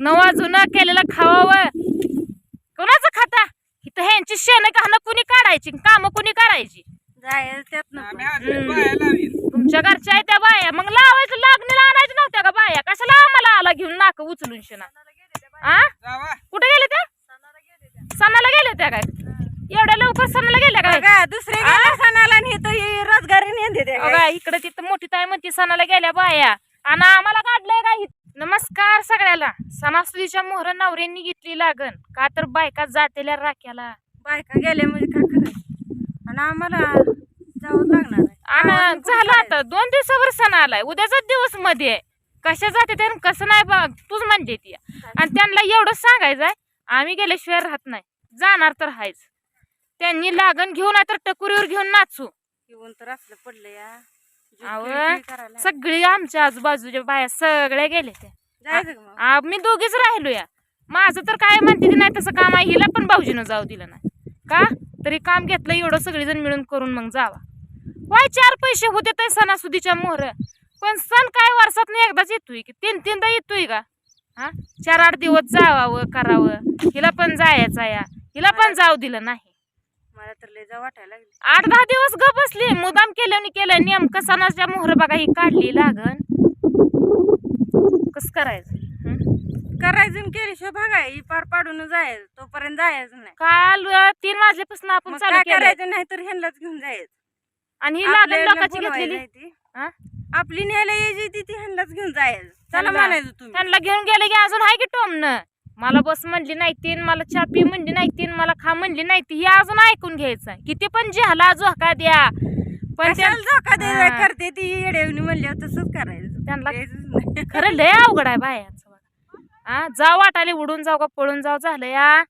नवा जुनं केलेलं खावावं कोणाचं खाता? इथं ह्यांची शेण घाणं कुणी काढायची? काम कुणी करायची? तुमच्या घरच्या आहे त्या बाया. मग लावायचं लागणीला आणायचं नव्हत्या का बाया? कशाला आम्हाला आला घेऊन नाक उचलून शेणा? आ? जावा. कुठे गेले त्या? सणाला गेले त्या काय? एवढ्या लवकर सणाला गेल्या काय? बघा दुसरे गेले सणाला आणि इथं हे रोजगारी ते काय. बघा इकडे तिथं मोठी ताई म्हणती सणाला गेल्या बाया. आणि आम्हाला काढलंय का हि- नमस्कार सगळ्याला. सणासुदीच्या मोहर नवऱ्यांनी घेतली लागन का तर बायका जातेल्या राख्याला. बायका गेल्या म्हणजे काय करायचं आणि आम्हाला जावं लागणार आहे. आणि आम्हाला झालं? आता. दोन दिवसावर सण आलाय. उद्याचाच दिवसमध्ये. आहे कशा जाते ते आणि कसं नाही बघ. तूच म्हणते ती. आणि त्यांना एवढं सांगायचंय आम्ही गेल्याशिवाय राहत नाही. जाणार तर हायच त्यांनी लागण घेऊन नाही तर टकुरीवर घेऊन नाचू. येऊन तर असलं पडलं या. करायला. सगळी आमच्या आजूबाजूच्या बाया सगळ्या गेले त्या मी दोघीच राहिलो या. माझं तर काय म्हणते ती नाही तसं काम आहे हिला पण भाऊजीनं जाऊ दिलं नाही. का? तरी काम घेतलं एवढं सगळेजण मिळून करून मग जावा. वाय चार पैसे होते तर सणासुदीच्या मोहर. पण सण काय वर्षात एकदाच येतोय की तीन तीनदा येतोय का? हा चार आठ दिवस जावावं करावं. हिला पण जायचं या. हिला पण जाऊ दिलं नाही. मला तर लय वाटायला लागली. आठ दहा दिवस ग बसली. मुदाम केलं केलं नेमकं सणाच्या मोहर बघा ही काढली लागन. कस करायचं? हं? करायचं केल्याशिवाय भागाय. ही पार पाडून जायचं. तोपर्यंत जायचं नाही. काल अ, तीन वाजल्यापासून आपण मग चालू काय केलं करायचं नाही तर ह्यांनाच घेऊन जायचं. आणि ही लागण आपल्याला लोकांची बोलवायला घेतलेली येते. हा? आपली न्यायला यायची ती ती ह्यांनाच घेऊन जायचं. चला म्हणायचं तुम्ही. त्यांना घेऊन गेले की अजून आहे की टोमन मला बस म्हणली नाही तीन मला चहा पी म्हणली नाही तीन मला खा म्हणली नाही ती हे अजून ऐकून घ्यायचं. किती पण जिहाला झोका द्या. पण त्या- कशाला धोका द्यायला हा. करते ती येडेवणी म्हणल्यावर तसंच करायचं. त्यांना द्यायचंच नाही. खरं लय अवघड आहे बायांचं बघा हा जाऊ वाटाले उडून जाऊ का पळून जाऊ झालं या.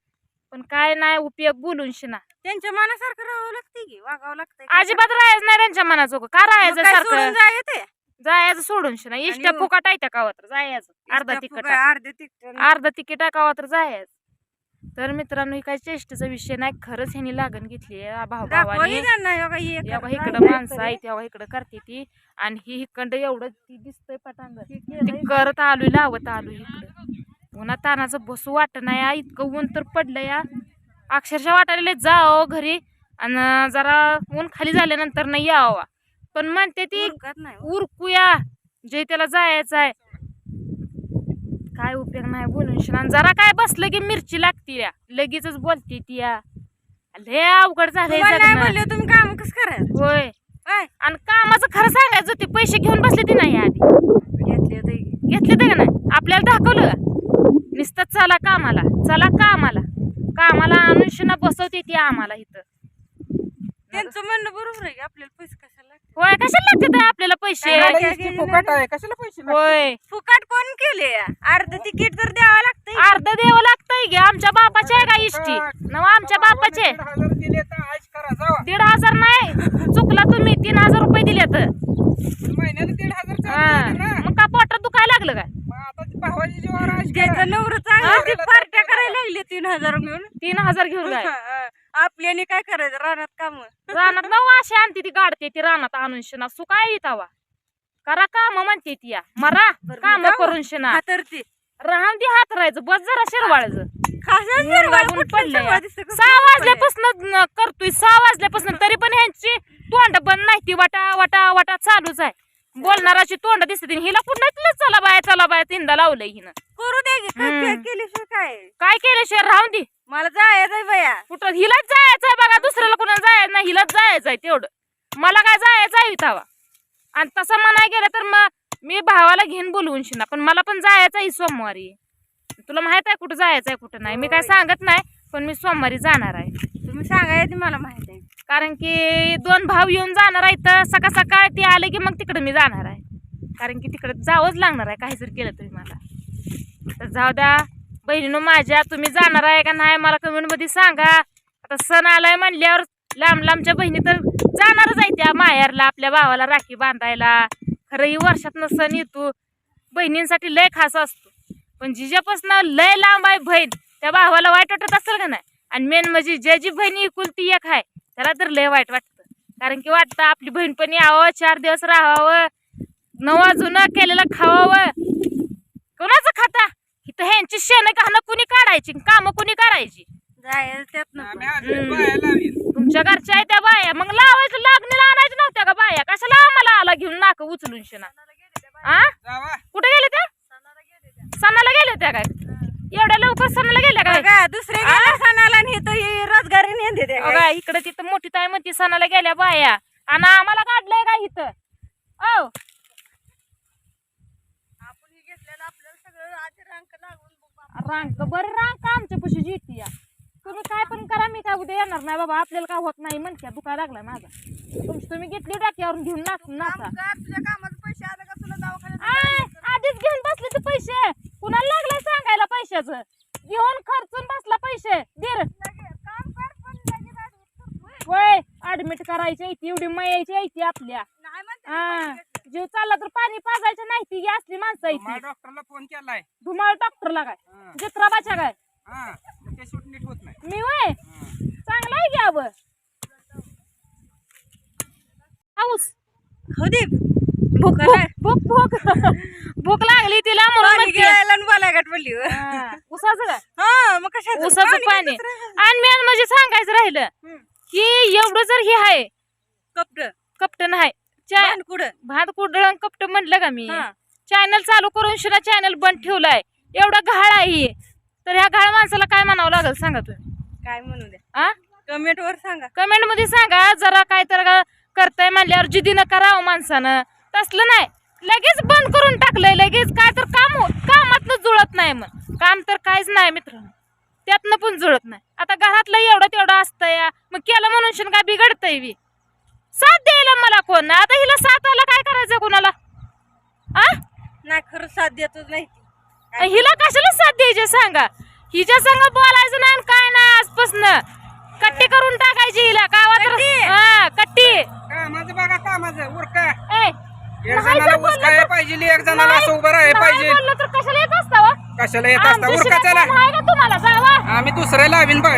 पण काय नाही उपयोग बोलून शिना. त्यांच्या मनासारखं राहावं लागते की वागावं लागतंय. अजिबात राहायचं नाही त्यांच्या मनाचं का राहायचं सारखं? सोडून जायचं जायचं सोडून शिना इष्ट आणि- फुकाट आहे त्या कावा तर जायचं. अर्धा तिकट अर्धा तिकट अर्धा तिकीट टाकावा तर जायच. तर मित्रांनो ही काही चेष्टेचा विषय नाही. खरंच ह्यांनी लागण घेतली भाऊ भावाने. तेव्हा इकडं माणसं आहे तेव्हा इकडं करते ती. आणि ही इकडं एवढं ती दिसतंय पटांग ती करत आलोय लावत आलोय इकडं. उन्हा तानाचं बसू वाटत नाही या इतकं ऊन तर पडलं या अक्षरशः वाटायला जावं घरी. आणि जरा ऊन खाली झाल्यानंतर नाही यावा. पण म्हणते ती नाही उरकूया जे त्याला जायचं आहे. काय उपयोग नाही बोलून शिना जरा काय बसलं की मिरची लागती या. लगेचच बोलते ती या. लय अवघड झालंय तुम्हाला नाही जगणं. म्हणलं तुम्ही काम कसं करायचं? होय. काय आणि कामाचं खरं सांगायचं ते पैसे घेऊन बसले ती नाही आधी. घेतले होते. घेतले ते का नाही? आपल्याला दाखवलं का? नुसतं चला कामाला चला कामाला. कामाला आणून शिना बसवते ती आम्हाला इथं. त्यांचं म्हणणं बरोबर आहे की आपल्याला पैसे लागतात? होय कशाला लागते आपल्याला पैसे? काय फुकट आहे कशाला पैसे? होय. फुकाट कोण केले अर्ध तिकीट तर द्यावं लागतंय अर्ध द्यावं लागतंय गे आमच्या बापाचे आहे का इष्टी? नव आमच्या बापाचे. दीड हजार नाही. चुकला तुम्ही तीन हजार रुपये दिले तर. मग का पोटात दुखायला लागलं काय? मग आता ते भावाची जीवावर आज करा. त्याचं नवरं चांगलं ते पार्ट्या करायला लागले तीन हजार घेऊन तीन हजार घेऊन जाय. आपल्याने काय करायचं? रानात काम. रानात ना वाशी आणते ती गाडते ती रानात आणून शिना. सु काय येतावा करा काम म्हणते ती या. मरा काम? करून शिना. हातरती. राहून ती हात राहायचं बस जरा शिरवाळचं. खासा ऊन शिरवाळ लागून कुठलं पडलंय. शिरवाळ दिसतं का? सहा वाजल्यापासून करतोय सहा वाजल्यापासून तरी पण ह्यांची तोंड बंद नाही ती. वाटा वाटा वाटा चालूच आहे. बोलणाराची तोंड दिसते हिला कुठलं चला बाय चला बाय तीनदा लावलंय हिनं. करू दे की, काय. काय केल्याशिवाय काय? काय केल्याशिवाय? राहून दे. मला जायचंय बया. कुठं? हिलाच जायचंय बघा दुसऱ्याला कुणाला जायचं नाही हिलाच जायचंय तेवढं. मला काय जायचं आहे आणि तसं म्हणाय गेलं तर मग मी भावाला घेऊन बोलवून शिना पण मला पण जायचं आहे सोमवारी. तुला माहीत आहे कुठं जायचं आहे कुठं नाही. मी काय होय. सांगत नाही पण मी सोमवारी जाणार आहे. तुम्ही सांगायचं मला माहीत आहे. कारण की दोन भाव येऊन जाणार आहे तर सकाळ सकाळ ते आले की मग तिकडे मी जाणार आहे. कारण की तिकडे जावंच लागणार आहे काही जर केलं तुम्ही मला. तर जाऊ द्या बहिणीनं माझ्या तुम्ही जाणार आहे का नाही मला कमेंटमध्ये सांगा. आता सण आलाय म्हणल्यावर लांब लांबच्या बहिणी तर जाणारच आहे त्या माहेरला आपल्या भावाला राखी बांधायला. खरंही वर्षातनं सण येतो. बहिणींसाठी लय खास असतो. पण जिजापासनं लय लांब आहे बहीण. त्या भावाला वाईट वाटत असेल का नाही? आणि मेन म्हणजे ज्याची बहिणी एकुलती एक आहे त्याला तर लय वाईट वाटतं. कारण की वाटतं आपली बहीण पण यावं चार दिवस राहावं नवा जुनं केलेलं खावावं. कोणाचं खाता? इथं ह्यांची शेण घाणं कुणी काढायची काम कुणी करायची? तुमच्या घरच्या आहे त्या बाया. मग लावायचं लागणीला आणायचं नव्हत्या का बाया? कशाला आम्हाला आला घेऊन नाक उचलून शेणा? आ? जावा. कुठे गेले त्या? सणाला गेले त्या काय? एवढ्या लवकर सणाला गेल्या काय? गेले सणाला बघा इकडे तिथं मोठी ताई म्हणती सणाला गेल्या बाया. आणि आम्हाला काढलंय का इथं? औ आपण हे घेतलेलं आपल्याला सगळं आधी रांक लागून बघ रांक बरं रांक आमच्या पशी जिती या? तुम्ही काय पण करा मी काय उद्या येणार नाही बाबा. आपल्याला काय होत नाही म्हणत्या दुखायला लागलाय माझा. तुमची तुम्ही घेतली टाक्यावरून घेऊन नाच. नाचा का तुझ्या कामाचे पैसे आले का तुला दवाखान्यात आय, आधीच घेऊन बसले ते पैसे. कुणाला लागलाय सांगायला पैशाचं? घेऊन खर्चून बसला पैसे. दीर काम कर पण लगेच admit करतोय. होय ऍडमिट करायची आहे ती एवढी मयाची आहे ती आपल्या. नाही म्हणते हा जीव चालला तर पाणी पाजायचं नाही ती असली माणसं आहे ती. डॉक्टरला फोन केलाय. धुमाळ डॉक्टरला काय? हा. जित्राबाच्या काय? हा मग ते शूट नीट होत नाही. मी वय हा. चांगला आहे घ्यावं हाऊस हो दे. भूक. भूक भूक भूक. लागली तिला म्हणून पाणी. गिळायला आणि पडली हो. उसाचं काय? हा मग कशाचं? उसाचं पाणी. आणि मेन म्हणजे सांगायचं राहिलं. हम्म. की एवढं जर हे आहे. कपड कप्टन आहे भात कुडळ कप्ट म्हणलं का मी. चॅनल चालू करून शिना चॅनल बंद ठेवलाय. एवढा घाळ आहे. तर ह्या घाळ माणसाला काय म्हणावं लागेल सांगा तुम्ही? काय म्हणू द्या. आ? कमेंट वर सांगा. कमेंटमध्ये सांगा. जरा काय तर करताय म्हणल्यावर जिद्दीनं करावं माणसानं. तसलं नाही. लगेच बंद करून टाकलंय. लगेच काय तर काम हो- कामातनं जुळत नाही मग काम तर काहीच नाही मित्रांनो. त्यातनं पण जुळत नाही. आता घरातलं एवढं तेवढं असतंय मग केलं म्हणून काय बिघडतंय बी. साथ द्यायला मला कोण? आता हिला साथ आला काय करायचं कोणाला? आ? नाही खरं साथ देतच नाही. हिला कशाला साथ द्यायचे सांगा? हिच्या संग बोलायचं नाही काय नाही आजपासनं. कट्टी करून टाकायची हिला गावात हा कट्टी. कामाचं बघा कामाचं उरका. ए, एक नाही जणाला जर ऊस बोललं काय तर- पाहिजे एक जणाला नाही- असं उभं राहायला नाही पाहिजे. बोललं तर कशाला येत असता वा? कशाला येत असता? उरका शिवाय चला कोण आहे का तुम्हाला? जावा. आम्ही दुसरे लावीन बघ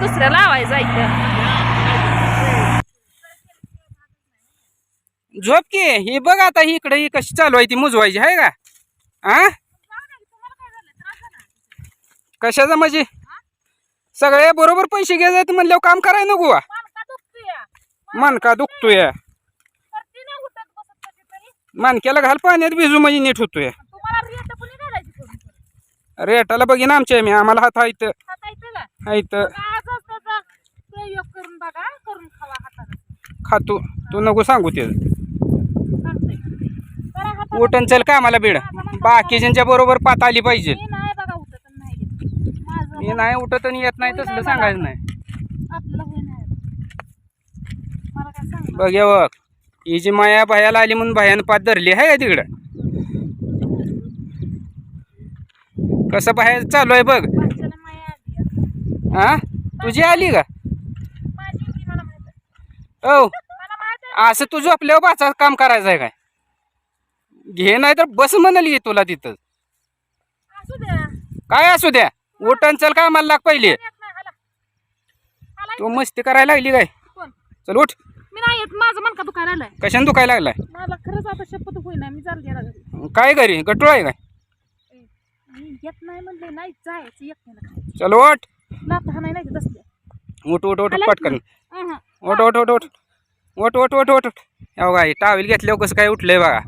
दुसऱ्या लावायचं इथं. झोप की ही बघ आता ही इकडे ही कशी चालू आहे ती मुजवायची आहे का? आ? कशाचं म्हणजे? सगळे बरोबर पैसे घ्यायचे म्हणल्यावर काम करायला नको का? मानका दुखतोय. मानक्याला घाल पाण्यात भिजू म्हणजे नीट होतोय. रेटाला बघी ना आमच्या मी आम्हाला हात हायत हायत खातो. तू नको सांगू ते. उठण चल का आम्हाला बीड बाकीच्या बरोबर पात आली पाहिजे. मी नाही उठत आणि येत नाही तसलं सांगायचं नाही. बघ. ही जी माया भयाला आली म्हणून भयान पात धरली आहे का तिकडं? कसं बाहेर चालू आहे बघ. हा? तुझी आली का. हो. असं तुझं आपल्या बाचा काम करायचं आहे काय? घे नाही तर बस म्हणाली तुला तिथं. असू द्या. काय असू द्या? उठन चल का मला लाग पहिले. तू मस्ती करायला लागली काय? चल उठ. मी नाही येत. माझं दुखायला कशाने दुखायला लागलाय? मला खरंच आता शपथ होईना. मी चाल गेला घरी. काय घरी? गटूळ आहे काय? येत नाही म्हणले नाही जायचं येत नाही चल उठ. लाथा हा नाही नाही तसले उठ उठ उठ आला पटकन. उठ उठ उठ उठ उठ. उठ उठ उठ उठ. हो काय टावेल घेतल्यावर कसं काय उठलंय बघा.